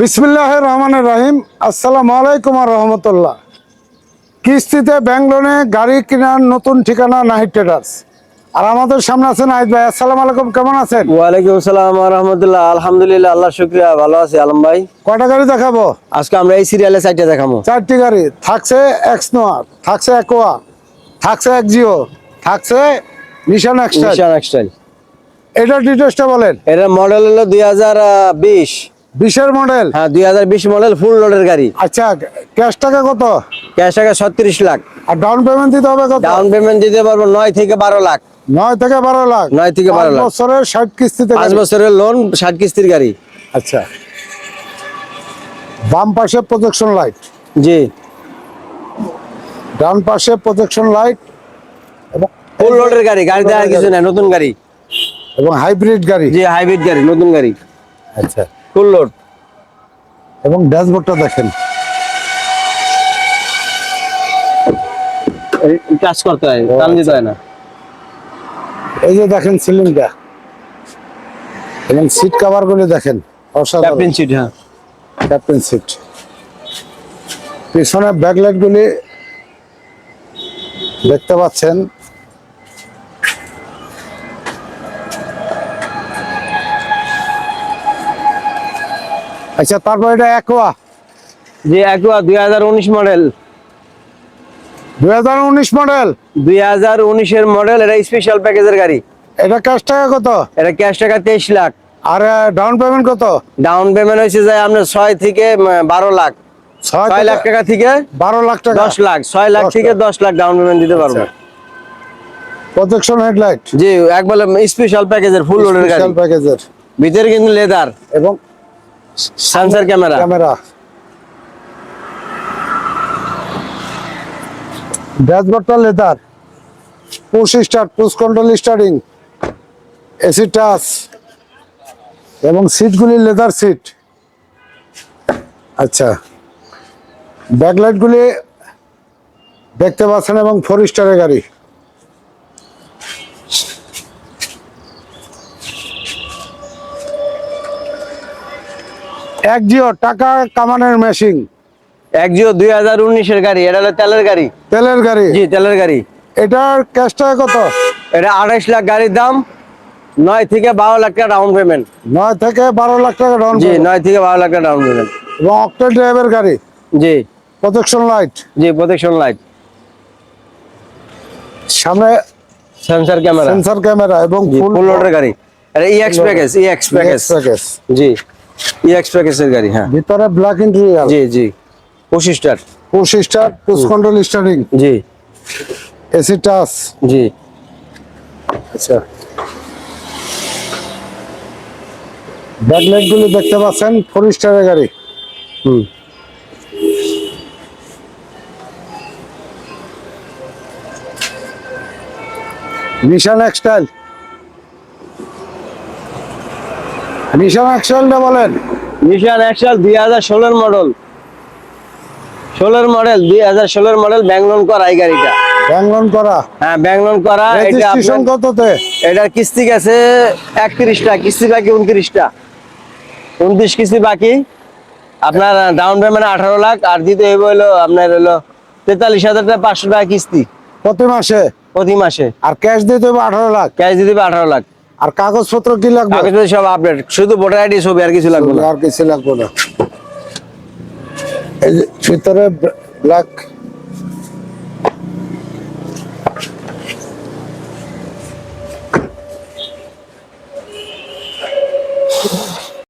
বিসমিল্লাহ রহমানের রাহিম। আসসালামু আলাইকুম আর রহমতুল্লাহ। কিস্তিতে ব্যাঙ্গলোনে গাড়ি কেনার নতুন ঠিকানা নাহিদ ট্রেডার্স। আর আমাদের সামনে আছেন নাহিদ ভাই। আসসালামু আলাইকুম কেমন আছেন? ওয়ালাইকুম আসসালাম রহমতুল্লাহ। আলহামদুলিল্লাহ আল্লাহ শুক্রিয়া। ভালো আছি আলম ভাই। কয়টা গাড়ি দেখাবো? আজকে আমরা এই সিরিয়ালে সাইডে দেখাবো। চারটি গাড়ি। থাকছে এক্স নোয়ার থাকছে একোয়া থাকছে একজিও থাকছে নিশান এক্সটাইল নিশান এক্সটাইল এটার ডিটেলসটা বলেন। এটার মডেল হলো দুই হাজার বিশ। বিশের মডেল হ্যাঁ দুই হাজার বিশ মডেল ফুল লোডের গাড়ি। আচ্ছা ক্যাশ টাকা কত? ক্যাশ টাকা ছত্রিশ লাখ। আর ডাউন পেমেন্ট দিতে হবে কত? ডাউন পেমেন্ট দিতে পারব নয় থেকে বারো লাখ। নয় থেকে বারো লাখ? নয় থেকে বারো লাখ। বছরের ষাট কিস্তিতে পাঁচ বছরের লোন ষাট কিস্তির গাড়ি। আচ্ছা। বাম পাশে প্রজেকশন লাইট জি। ডান পাশে প্রজেকশন লাইট এবং ফুল লোডের গাড়ি গাড়িতে আর কিছু নাই নতুন গাড়ি। এবং হাইব্রিড গাড়ি। জি হাইব্রিড গাড়ি নতুন গাড়ি। আচ্ছা। ফুল এবং ড্যাশবোর্ডটা দেখেন। কাজ করতে হয় টান দিতে হয় না। এই যে দেখেন সিলিংটা এবং সিট কভার গুলি দেখেন অসাধারণ। ক্যাপ্টেন সিট হ্যাঁ। ক্যাপ্টেন সিট পিছনে ব্যাকলাইট গুলি দেখতে পাচ্ছেন আচ্ছা তারপর এটা একোয়া জি একবার দুই হাজার উনিশ মডেল দুই হাজার উনিশ মডেল দুই হাজার উনিশের মডেল এটা স্পেশাল প্যাকেজের গাড়ি। এটা ক্যাশ টাকা কত? এটা ক্যাশ টাকা তেইশ লাখ। আর ডাউন পেমেন্ট কত? ডাউন পেমেন্ট হয়েছে যায় আপনার ছয় থেকে বারো লাখ। ছয় লাখ টাকা থেকে বারো লাখ টাকা। দশ লাখ। ছয় লাখ থেকে। দশ লাখ ডাউন পেমেন্ট দিতে পারব। প্রজেকশন হেডলাইট জি একবার স্পেশাল প্যাকেজের ফুল লোডের গাড়ি। প্যাকেজের ভিতরে কিন্তু লেদার এবং sensor camera camera ড্যাশবোর্ডটা leather push start push control starting AC touch এবং সিটগুলি লেদার সিট আচ্ছা। ব্যাকলাইটগুলি দেখতে পাচ্ছেন এবং ফোর স্টারের গাড়ি। এক জিও টাকা কামানের মেশিন একজিও দুই হাজার উনিশের গাড়ি এটা হলো তেলের গাড়ি। তেলের গাড়ি? জি তেলের গাড়ি। এটার ক্যাশ টাকা কত? এটা আঠাইশ লাখ গাড়ির দাম নয় থেকে বারো লাখ টাকা ডাউন পেমেন্ট নয় থেকে বারো লাখ টাকা ডাউন জি নয় থেকে বারো লাখ টাকা ডাউন পেমেন্ট এবং অক্টেল ড্রাইভের গাড়ি? জি। প্রজেকশন লাইট জি প্রোটেকশন লাইট সামনে সেন্সর ক্যামেরা সেন্সর ক্যামেরা এবং ফুল ফুল লোডের গাড়ি। এটা E X package E X package package জি। ইএক্স প্যাকেজের গাড়ি হ্যাঁ। ভিতরে ব্ল্যাক ইন্টেরিয়ার জি জি। পঁচিশ star push start push control starting জি। AC touch. জি। আচ্ছা। ব্যাকলাইট গুলি দেখতে পাচ্ছেন ফোর স্টারের গাড়ি। হুম। নিশান এক্সটাইল নিশান বলেন। নিশান দুই হাজার ষোলোর মডেল ষোলোর মডেল দুই হাজার ষোলোর মডেল ব্যাংলোন করা এই গাড়িটা। করা। হ্যাঁ ব্যাংলোন করা এটা কততে? এটার কিস্তি গেছে একত্রিশটা কিস্তি বাকি উনত্রিশটা। উনত্রিশ কিস্তি বাকি। আপনার ডাউন পেমেন্ট আঠারো লাখ আর দিতে হইব হলো আপনার হলো তেতাল্লিশ হাজার টাকা পাঁচশো টাকা কিস্তি। প্রতি মাসে? প্রতি মাসে। আর ক্যাশ দিতে হবে আঠারো লাখ? ক্যাশ দিতে হবে আঠারো লাখ। আর কাগজপত্র কি লাগবে? কাগজপত্র সব আপডেট শুধু ভোটার আইডি ছবি আর কিছু লাগবে না। আর কিছু লাগবে না। ভিতরে ব্ল্যাক